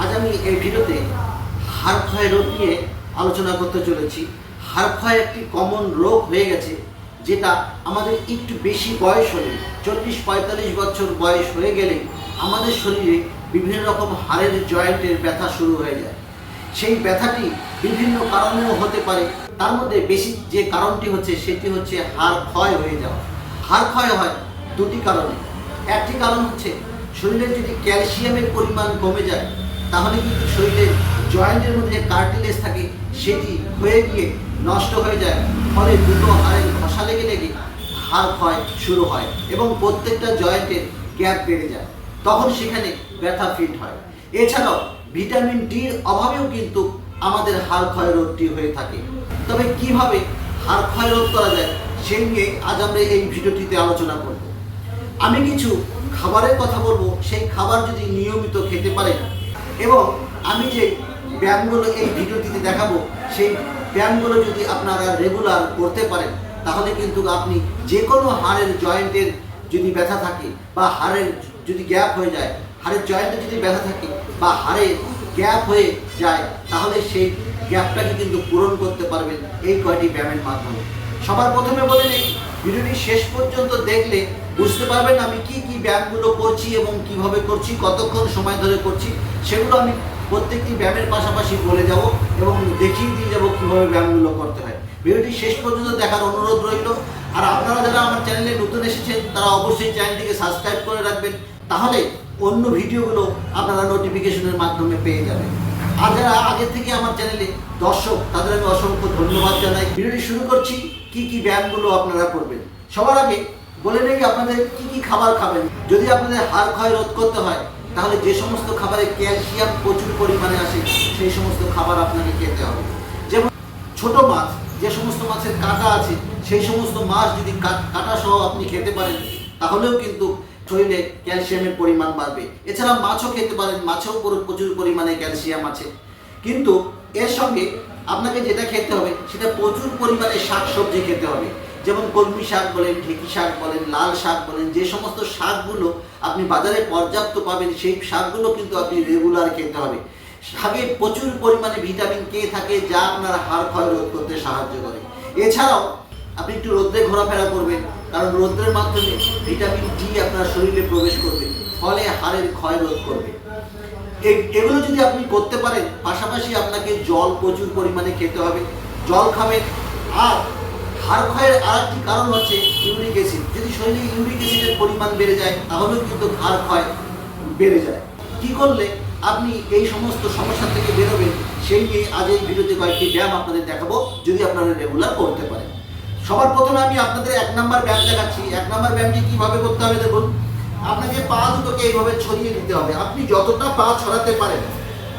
আজ আমি এই ভিডিওতে হাড় ক্ষয় রোগ নিয়ে আলোচনা করতে চলেছি। হাড় ক্ষয় একটি কমন রোগ হয়ে গেছে, যেটা আমাদের একটু বেশি বয়স হলে, চল্লিশ পঁয়তাল্লিশ বছর বয়স হয়ে গেলে আমাদের শরীরে বিভিন্ন রকম হাড়ের জয়েন্টের ব্যথা শুরু হয়ে যায়। সেই ব্যথাটি বিভিন্ন কারণেও হতে পারে। তার মধ্যে বেশি যে কারণটি হচ্ছে, সেটি হচ্ছে হাড় ক্ষয় হয়ে যাওয়া। হাড় ক্ষয় হয় দুটি কারণে। একটি কারণ হচ্ছে, শরীরে যদি ক্যালসিয়ামের পরিমাণ কমে যায় তাহলে কিন্তু শরীরের জয়েন্টের মধ্যে কার্টিলেজ থাকে, সেটি হয়ে গিয়ে নষ্ট হয়ে যায়? ফলে দুটো হাড়ের ঘষা লেগে লেগে হাড় ক্ষয় শুরু হয় এবং প্রত্যেকটা জয়েন্টের গ্যাপ বেড়ে যায়। তখন সেখানে ব্যথা ফিট হয়। এছাড়াও ভিটামিন ডির অভাবেও কিন্তু আমাদের হাড় ক্ষয় রোগটি হয়ে থাকে। তবে কীভাবে হাড় ক্ষয় রোধ করা যায় সেই নিয়ে আজ আমরা এই ভিডিওটিতে আলোচনা করব। আমি কিছু খাবারের কথা বলব, সেই খাবার যদি নিয়মিত খেতে পারেন এবং আমি যে ব্যায়ামগুলো এই ভিডিওটিতে দেখাবো, সেই ব্যায়ামগুলো যদি আপনারা রেগুলার করতে পারেন, তাহলে কিন্তু আপনি যে কোনো হাড়ের জয়েন্টের যদি ব্যথা থাকে বা হাড়ের যদি গ্যাপ হয়ে যায়, হাড়ের জয়েন্টে যদি ব্যথা থাকে বা হাড়ের গ্যাপ হয়ে যায়, তাহলে সেই গ্যাপটাকে কিন্তু পূরণ করতে পারবেন এই কয়টি ব্যায়ামের মাধ্যমে। সবার প্রথমে বলে নেই, ভিডিওটি শেষ পর্যন্ত দেখলে বুঝতে পারবেন আমি কি কি ব্যায়ামগুলো করছি এবং কীভাবে করছি, কতক্ষণ সময় ধরে করছি। সেগুলো আমি প্রত্যেকটি ব্যায়ামের পাশাপাশি বলে যাব এবং দেখিয়ে দিয়ে যাব কীভাবে ব্যায়ামগুলো করতে হয়। ভিডিওটি শেষ পর্যন্ত দেখার অনুরোধ রইল। আর আপনারা যারা আমার চ্যানেলে নতুন এসেছেন, তারা অবশ্যই চ্যানেলটিকে সাবস্ক্রাইব করে রাখবেন, তাহলে অন্য ভিডিওগুলো আপনারা নোটিফিকেশনের মাধ্যমে পেয়ে যাবেন। আর যারা আগে থেকে আমার চ্যানেলে দর্শক, তাদের আমি অসংখ্য ধন্যবাদ জানাই। ভিডিওটি শুরু করছি, কি কি ব্যায়ামগুলো আপনারা করবেন? সবার আগে বলে নেই আপনাদের কি কি খাবার খাবেন। যদি আপনাদের হাড় ক্ষয় রোধ করতে হয় তাহলে যে সমস্ত খাবারে ক্যালসিয়াম প্রচুর পরিমাণে আসে, সেই সমস্ত খাবার আপনাকে খেতে হবে। যেমন ছোট মাছ, যে সমস্ত মাছের কাঁটা আছে, সেই সমস্ত মাছ যদি কাঁটা সহ আপনি খেতে পারেন, তাহলেও কিন্তু শরীরে ক্যালসিয়ামের পরিমাণ বাড়বে। এছাড়া মাছও খেতে পারেন, মাছেও প্রচুর পরিমাণে ক্যালসিয়াম আছে। কিন্তু এর সঙ্গে আপনাকে যেটা খেতে হবে, সেটা প্রচুর পরিমাণে শাক সবজি খেতে হবে। যেমন কলমি শাক বলেন, ঢেঁকি শাক বলেন, লাল শাক বলেন, যে সমস্ত শাকগুলো আপনি বাজারে পর্যাপ্ত পাবেন, সেই শাকগুলো কিন্তু আপনি রেগুলার খেতে হবে। শাকে প্রচুর পরিমাণে ভিটামিন কে থাকে, যা আপনার হাড় ক্ষয় রোধ করতে সাহায্য করে। এছাড়াও আপনি একটু রোদ্রে ঘোরাফেরা করবেন, কারণ রোদ্রের মাধ্যমে ভিটামিন ডি আপনার শরীরে প্রবেশ করবে, ফলে হাড়ের ক্ষয় রোধ করবে। এগুলো যদি আপনি করতে পারেন, পাশাপাশি আপনাকে জল প্রচুর পরিমাণে খেতে হবে। জল খাবেন, আর ক্ষয়ের আর একটি কারণ হচ্ছে ইউরিক অ্যাসিড। যদি শরীরে ইউরিক অ্যাসিডের পরিমাণ বেড়ে যায় তাহলেও কিন্তু হাড় ক্ষয় বেড়ে যায়। কি করলে আপনি এই সমস্ত সমস্যা থেকে বেরোবেন, সেই নিয়ে আজ এই ভিডিওতে কয়েকটি ব্যায়াম আপনাদের দেখাবো, যদি আপনারা রেগুলার করতে পারেন। সবার প্রথমে আমি আপনাদের এক নাম্বার ব্যায়াম দেখাচ্ছি। এক নাম্বার ব্যায়ামটি কীভাবে করতে হবে দেখুন। আপনাকে পা দুটোকে এইভাবে ছড়িয়ে দিতে হবে। আপনি যতটা পা ছড়াতে পারেন,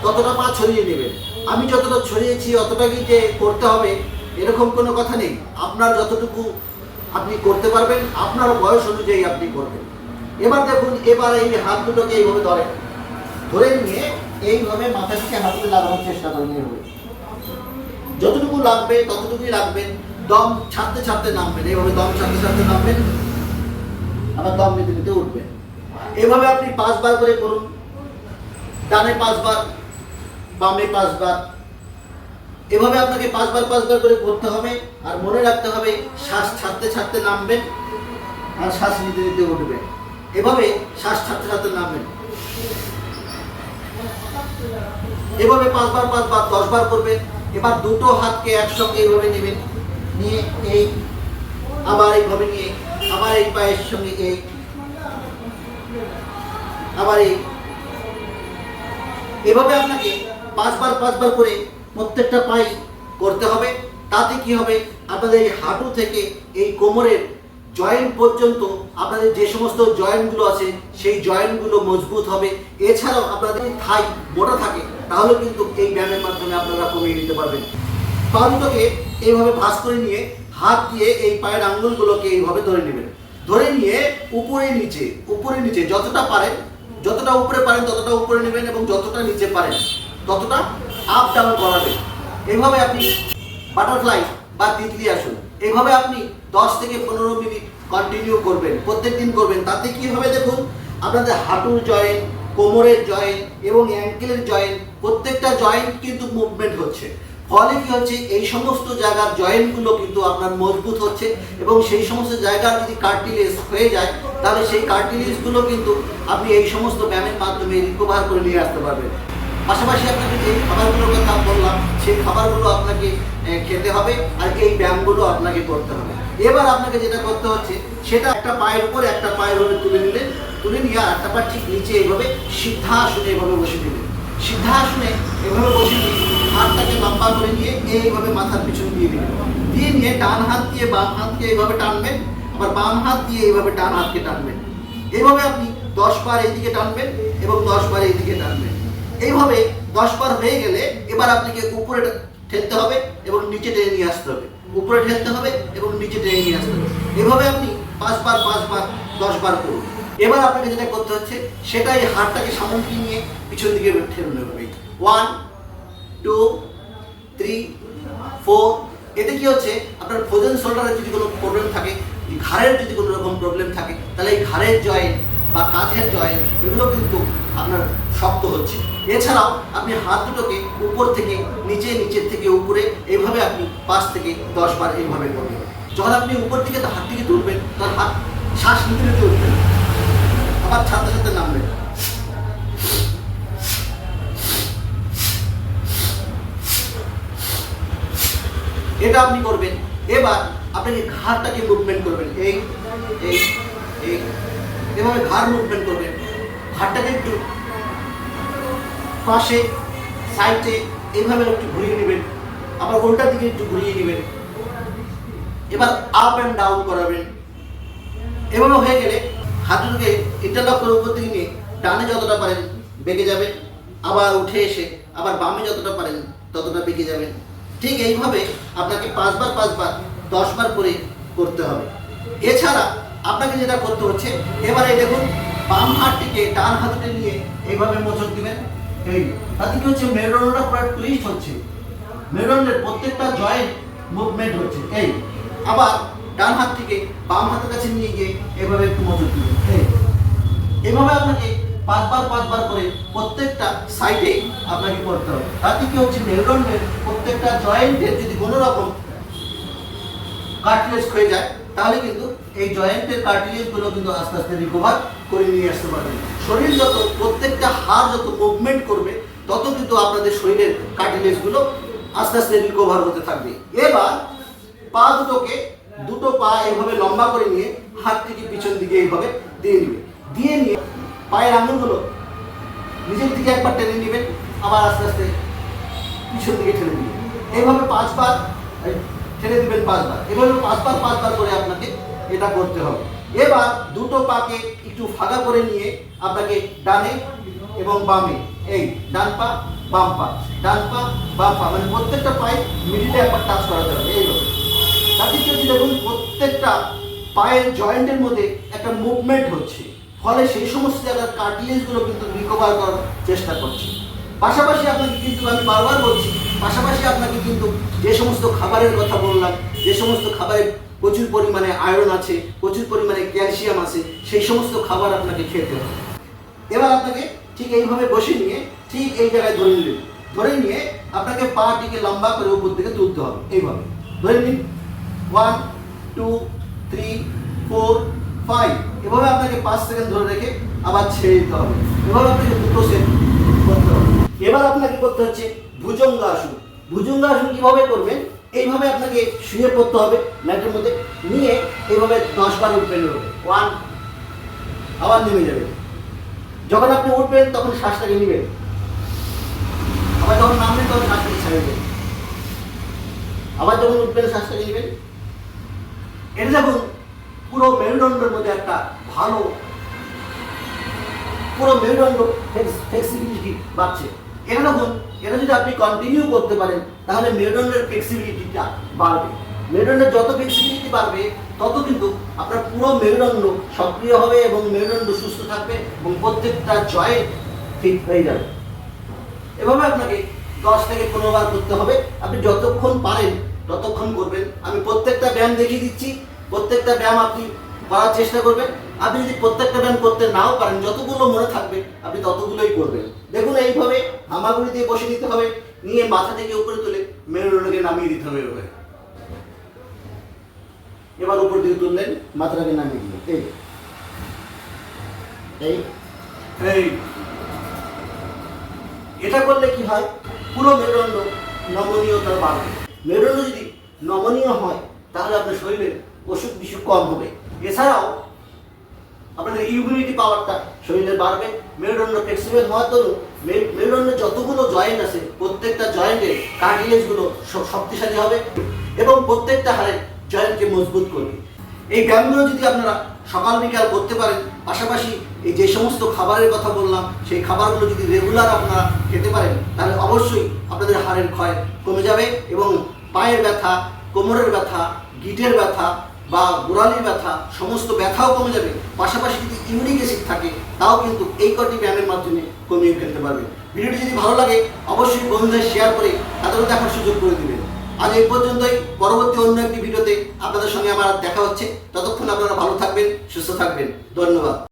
ততটা পা ছড়িয়ে নেবেন। আমি যতটা ছড়িয়েছি অতটাই যে করতে হবে এরকম কোনো কথা নেই। আপনার যতটুকু আপনি করতে পারবেন, আপনার বয়স অনুযায়ী আপনি করবেন। এবার দেখুন, এবার এই হাত দুটোকে এইভাবে ধরেন। ধরে নিয়ে এইভাবে মাথা থেকে হাতে লাগানোর চেষ্টা করেন যতটুকু লাগবে, ততটুকুই রাখবেন। দম ছাড়তে ছাড়তে নামবেন। এইভাবে দম ছাড়তে ছাড়তে নামবেন। আবার দম নিতে নিতে উঠবেন। এভাবে আপনি পাঁচবার করে করুন। ডানে পাঁচবার, বামে পাঁচবার এভাবে আপনাকে পাঁচবার পাঁচবার করে করতে হবে আর মনে রাখতে হবে, শ্বাস ছাড়তে ছাড়তে নামবেন আর শ্বাস নিতে নিতে উঠবেন। এভাবে শ্বাস ছাড়তে ছাড়তে নামবেন। এভাবে পাঁচবার পাঁচবার, দশবার করবেন। এবার দুটো হাতকে একসঙ্গে এইভাবে নেবেন, নিয়ে এই, আবার এইভাবে নিয়ে, আবার এই পায়ের সঙ্গে এই, আবার এই। এভাবে আপনাকে পাঁচবার পাঁচবার করে প্রত্যেকটা পাই করতে হবে। তাতে কি হবে? আপনাদের এই হাঁটু থেকে এই কোমরের জয়েন্ট পর্যন্ত আপনাদের যে সমস্ত জয়েন্টগুলো আছে, সেই জয়েন্টগুলো মজবুত হবে। এছাড়াও আপনাদের থাই মোটা থাকে, তাহলে কিন্তু এই ব্যায়ামের মাধ্যমে আপনারা কমিয়ে নিতে পারবেন। পা এইভাবে ভাঁজ করে নিয়ে হাত দিয়ে এই পায়ের আঙ্গুলগুলোকে এইভাবে ধরে নেবেন। ধরে নিয়ে উপরে নিচে উপরে নিচে যতটা পারেন, যতটা উপরে পারেন ততটা উপরে নেবেন এবং যতটা নিচে পারেন, ততটা আপ ডাউন করাবেন। এভাবে আপনি বাটারফ্লাই বা তিতলি আসুন। এভাবে আপনি দশ থেকে পনেরো মিনিট কন্টিনিউ করবেন, প্রত্যেক দিন করবেন। তাতে কি হবে দেখুন, আপনাদের হাঁটুর জয়েন্ট কোমরের জয়েন্ট এবং অ্যাঙ্কেলের জয়েন্ট প্রত্যেকটা জয়েন্ট কিন্তু মুভমেন্ট হচ্ছে। ফলে কি হচ্ছে, এই সমস্ত জায়গার জয়েন্টগুলো কিন্তু আপনার মজবুত হচ্ছে এবং সেই সমস্ত জায়গার যদি কার্টিলেজ হয়ে যায়, তাহলে সেই কার্টিলেজগুলো কিন্তু আপনি এই সমস্ত ব্যায়ামের মাধ্যমে রিকভার করে নিয়ে আসতে পারবেন। পাশাপাশি আপনাকে যে খাবারগুলোর কথা বললাম, সেই খাবারগুলো আপনাকে খেতে হবে আর এই ব্যায়ামগুলো আপনাকে করতে হবে। এবার আপনাকে যেটা করতে হচ্ছে, সেটা একটা পায়ের উপর একটা পায়ের উপরে তুলে নিলেন তুলে নিয়ে আর একটা পা ঠিক নিচে এইভাবে সিদ্ধাসনে এইভাবে বসে দিলেন। সিদ্ধাসনে এভাবে বসে দিয়ে হাতটাকে লম্বা করে নিয়ে এইভাবে মাথার পিছনে দিয়ে দিলেন। দিয়ে নিয়ে ডান হাত দিয়ে বাম হাতকে এইভাবে টানবেন, আবার বাম হাত দিয়ে এইভাবে ডান হাতকে টানবেন। এইভাবে আপনি দশ বার এইদিকে টানবেন এবং দশ বার এইদিকে টানবেন। এইভাবে দশ বার হয়ে গেলে এবার আপনাকে উপরে ঠেলতে হবে এবং নিচে টেনে নিয়ে আসতে হবে। উপরে ঠেলতে হবে এবং নিচে টেনে নিয়ে আসতে হবে। এভাবে আপনি পাঁচবার পাঁচবার দশ বার করুন। এবার আপনাকে যেটা করতে হচ্ছে সেটা এই হাতটাকে সামনে নিয়ে পিছন দিকে ঠেলে নেবে ওয়ান টু থ্রি ফোর এতে কি হচ্ছে, আপনার ফ্রোজেন শোল্ডারের যদি কোনো প্রবলেম থাকে, ঘাড়ের যদি কোনো রকম প্রবলেম থাকে, তাহলে এই ঘাড়ের জয়েন্ট বা কাঁধের জয়েন্ট এগুলো কিন্তু আপনার শক্ত হচ্ছে। এছাড়াও আপনি হাত দুটোকে উপর থেকে, নিচে, নিচের থেকে উপরে এইভাবে আপনি পাঁচ থেকে দশ বার এইভাবে করবেন। যখন আপনি উপর থেকে হাত থেকে তুলবেন তখন হাত শ্বাস নিতে নিতে উঠবেন আবার সাথে সাথে নামবেন। এটা আপনি করবেন। এবার আপনাকে ঘাড়টাকে মুভমেন্ট করবেন। এই এই এই। এভাবে ঘাড় মুভমেন্ট করবেন। ঘাড়টাকে একটু পাশে, সাইডে, এইভাবে একটু ঘুরিয়ে নেবেন। আবার উল্টার দিকে একটু ঘুরিয়ে নেবেন। এবার আপ অ্যান্ড ডাউন করাবেন। এভাবে হয়ে গেলে হাত দুটোকে ইন্টারলক করে উপর দিকে নিয়ে ডানে যতটা পারেন বেঁকে যাবেন। আবার উঠে এসে আবার বামে যতটা পারেন ততটা বেঁকে যাবেন। ঠিক এইভাবে আপনাকে পাঁচবার পাঁচবার, দশবার করে করতে হবে। এছাড়া আপনাকে যেটা করতে হচ্ছে, এবারে দেখুন বাম হাতটিকে ডান হাতটা নিয়ে এইভাবে মোচক দিবেন। এই তাতে কি হচ্ছে মেরুদণ্ডটা পুরো টুইস্ট হচ্ছে। মেরুদণ্ডের প্রত্যেকটা জয়েন্ট মুভমেন্ট হচ্ছে। এই, আবার ডান হাত থেকে বাম হাতের কাছে নিয়ে গিয়ে এভাবে একটু মজুর দিবেন। এই, এভাবে আপনাকে পাঁচবার পাঁচবার করে প্রত্যেকটা সাইডে আপনাকে করতে হবে। তাতে কি হচ্ছে মেরুদণ্ডের প্রত্যেকটা জয়েন্টের যদি কোনো রকম কার্টিলেজ হয়ে যায়, তাহলে কিন্তু এই জয়েন্টের কার্টিলেজগুলো কিন্তু আস্তে আস্তে রিকভার করে নিয়ে আসতে পারবেন। শরীর যত, প্রত্যেকটা হাড় যত মুভমেন্ট করবে, তত কিন্তু আপনাদের শরীরের কার্টিলেজগুলো আস্তে আস্তে রিকভার হতে থাকবে। এবার পা দুটোকে, দুটো পা এইভাবে লম্বা করে নিয়ে হাতটিকে পিছন দিকে এইভাবে দিয়ে নিবে। দিয়ে নিয়ে পায়ের আঙুলগুলো নিজের দিকে একবার টেনে নেবেন, আবার আস্তে আস্তে পিছন দিকে ঠেলে দিবেন। এইভাবে পাঁচবার ঠেলে দিবেন পাঁচবার। এভাবে পাঁচবার পাঁচবার করে আপনাকে এটা করতে হবে। এবার দুটো পাকে একটু ফাঁকা করে নিয়ে আপনাকে ডানে এবং বামে, এই ডান পা, বাম পা, ডান পা, বাম পা মানে প্রত্যেকটা পায়ে মিডিলে একবার টাচ করাতে হবে, এইভাবে। তাতে কি দেখুন, প্রত্যেকটা পায়ের জয়েন্টের মধ্যে একটা মুভমেন্ট হচ্ছে, ফলে সেই সমস্ত জায়গার কার্টিলেজগুলো কিন্তু রিকভার করার চেষ্টা করছে। পাশাপাশি আপনাকে কিন্তু আমি বারবার বলছি, পাশাপাশি আপনাকে কিন্তু যে সমস্ত খাবারের কথা বললাম, যে সমস্ত খাবারে প্রচুর পরিমাণে আয়রন আছে, প্রচুর পরিমাণে ক্যালসিয়াম আছে, সেই সমস্ত খাবার আপনাকে খেতে হবে। এবার আপনাকে ঠিক এইভাবে বসে নিয়ে ঠিক এই জায়গায় ধরে নিলেন। ধরে নিয়ে আপনাকে পাটিকে লম্বা করে উপর থেকে তুলতে হবে, এইভাবে। ধরে নিন one two three four five এভাবে আপনাকে পাঁচ সেকেন্ড ধরে রেখে আবার ছেড়ে দিতে হবে। এভাবে আপনাকে দুটো সেট করতে হবে। এবার আপনাকে করতে হচ্ছে ভুজঙ্গাসন। ভুজঙ্গাসন কীভাবে করবেন? এইভাবে আপনাকে শুয়ে পড়তে হবে ম্যাটের মধ্যে। নিয়ে এইভাবে দশ বার উঠবেন ওয়ান, আবার নেমে যাবে যখন আপনি উঠবেন, তখন শ্বাসটাকে নেবেন। আবার যখন নামবেন, তখন শ্বাসটাকে ছেড়ে দেবেন। আবার যখন উঠবেন, শ্বাসটাকে নেবেন। এটা দেখুন, পুরো মেরুদণ্ডের মধ্যে একটা ভালো, পুরো মেরুদণ্ড ফ্লেক্সিবিলিটি বাড়ছে। এটা দেখুন এটা যদি আপনি কন্টিনিউ করতে পারেন, তাহলে মেরুদণ্ডের ফ্লেক্সিবিলিটিটা বাড়বে। মেরুদণ্ডের যত ফ্লেক্সিবিলিটি বাড়বে, তত কিন্তু আপনার পুরো মেরুদণ্ড সক্রিয় হবে এবং মেরুদণ্ড সুস্থ থাকবে এবং প্রত্যেকটা জয়েন্ট ঠিক হয়ে যাবে। এভাবে আপনাকে দশ থেকে পনেরো করতে হবে। আপনি যতক্ষণ পারেন, ততক্ষণ করবেন। আমি প্রত্যেকটা ব্যায়াম দেখিয়ে দিচ্ছি। প্রত্যেকটা ব্যায়াম আপনি করার চেষ্টা করবেন। আপনি যদি প্রত্যেকটা ব্যায়াম করতে নাও পারেন, যতগুলো মনে থাকবে, আপনি ততগুলোই করবেন। দেখুন, এইভাবে হামাগুড়ি দিয়ে বসে দিতে হবে, নিয়ে মাথা থেকে উপরে তুলে মেরুদণ্ডকে নামিয়ে দিতে হবে এভাবে। এবার উপর দিকে তুললেন, মাথাটাকে নামিয়ে দিলেন। এই এই। এই। এটা করলে কি হয়? পুরো মেরুদণ্ড নমনীয়তা বাড়বে। মেরুদণ্ড যদি নমনীয় হয়, তাহলে আপনার শরীরের অসুখ বিসুখ কম হবে। এছাড়াও আপনাদের ইমিউনিটি পাওয়ারটা শরীরে বাড়বে। মেরুদণ্ড ফ্লেক্সিবল হওয়ার দরুন মেরুদণ্ডের যতগুলো জয়েন্ট আছে, প্রত্যেকটা জয়েন্টের কার্টিলেজগুলো শক্তিশালী হবে এবং প্রত্যেকটা হাড়ের জয়েন্টকে মজবুত করবে। এই ব্যায়ামগুলো যদি আপনারা সকাল বিকাল করতে পারেন, পাশাপাশি এই যে সমস্ত খাবারের কথা বললাম, সেই খাবারগুলো যদি রেগুলার আপনারা খেতে পারেন, তাহলে অবশ্যই আপনাদের হাড়ের ক্ষয় কমে যাবে এবং পায়ের ব্যথা, কোমরের ব্যথা, গিটের ব্যথা বা গোড়ালির ব্যথা, সমস্ত ব্যথাও কমে যাবে। পাশাপাশি যদি ইউরিক অ্যাসিড থাকে, তাও কিন্তু এই কটি ব্যায়ামের মাধ্যমে কমিয়ে ফেলতে পারবে। ভিডিওটি যদি ভালো লাগে, অবশ্যই বন্ধুদের শেয়ার করে তাদেরও দেখার সুযোগ করে দিবেন। আজ এই পর্যন্তই। পরবর্তী অন্য একটি ভিডিওতে আপনাদের সঙ্গে আমার দেখা হচ্ছে। ততক্ষণ আপনারা ভালো থাকবেন, সুস্থ থাকবেন। ধন্যবাদ।